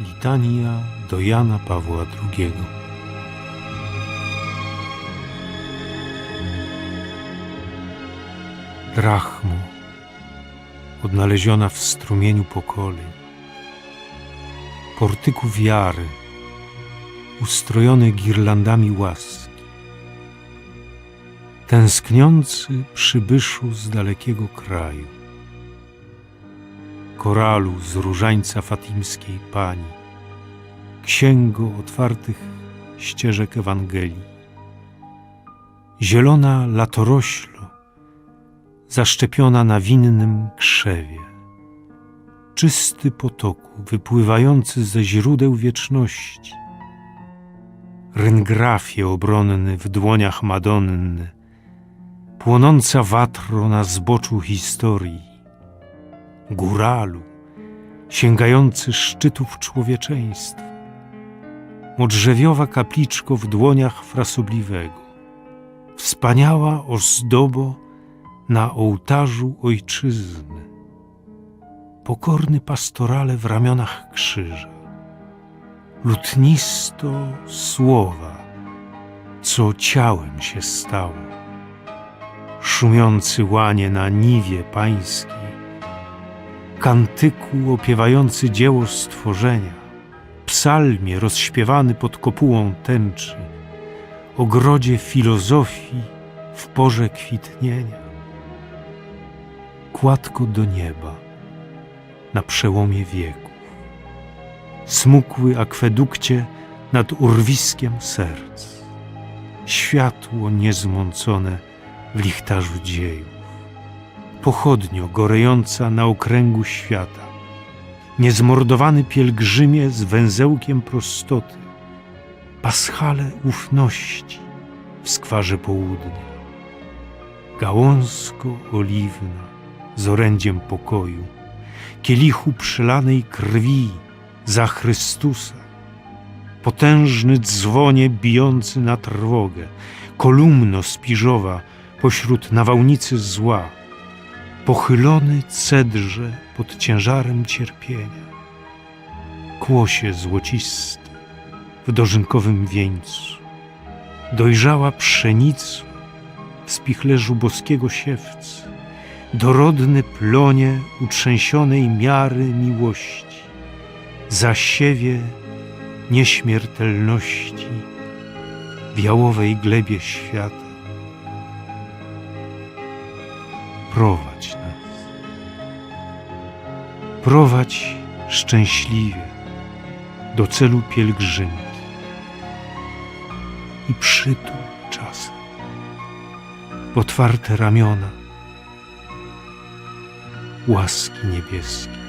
Litania do Jana Pawła II. Drachmo, odnaleziona w strumieniu pokoleń, portyku wiary, ustrojony girlandami łaski, tęskniący przybyszu z dalekiego kraju, koralu z różańca fatimskiej pani, księgo otwartych ścieżek Ewangelii, zielona latoroślo, zaszczepiona na winnym krzewie, czysty potoku wypływający ze źródeł wieczności, ryngrafie obronny w dłoniach Madonny, płonąca watro na zboczu historii, góralu, sięgający szczytów człowieczeństwa, modrzewiowa kapliczko w dłoniach frasobliwego, wspaniała ozdobo na ołtarzu ojczyzny, pokorny pastorale w ramionach krzyża, lutnisto słowa, co ciałem się stało, szumiący łanie na niwie pańskiej, kantyku opiewający dzieło stworzenia, psalmie rozśpiewany pod kopułą tęczy, ogrodzie filozofii w porze kwitnienia, kładko do nieba na przełomie wieków, smukły akwedukcie nad urwiskiem serc, światło niezmącone w lichtarzu dziejów, pochodnio gorejąca na okręgu świata, niezmordowany pielgrzymie z węzełkiem prostoty, paschale ufności w skwarze południa, gałązko-oliwna z orędziem pokoju, kielichu przelanej krwi za Chrystusa, potężny dzwonie bijący na trwogę, kolumno spiżowa pośród nawałnicy zła, pochylony cedrze pod ciężarem cierpienia, kłosie złociste w dożynkowym wieńcu, dojrzała pszenica w spichlerzu boskiego siewcy, dorodny plonie utrzęsionej miary miłości, zasiewie nieśmiertelności w jałowej glebie świata. Prowadź nas, prowadź szczęśliwie do celu pielgrzymki i przytul czasem otwarte ramiona łaski niebieskiej.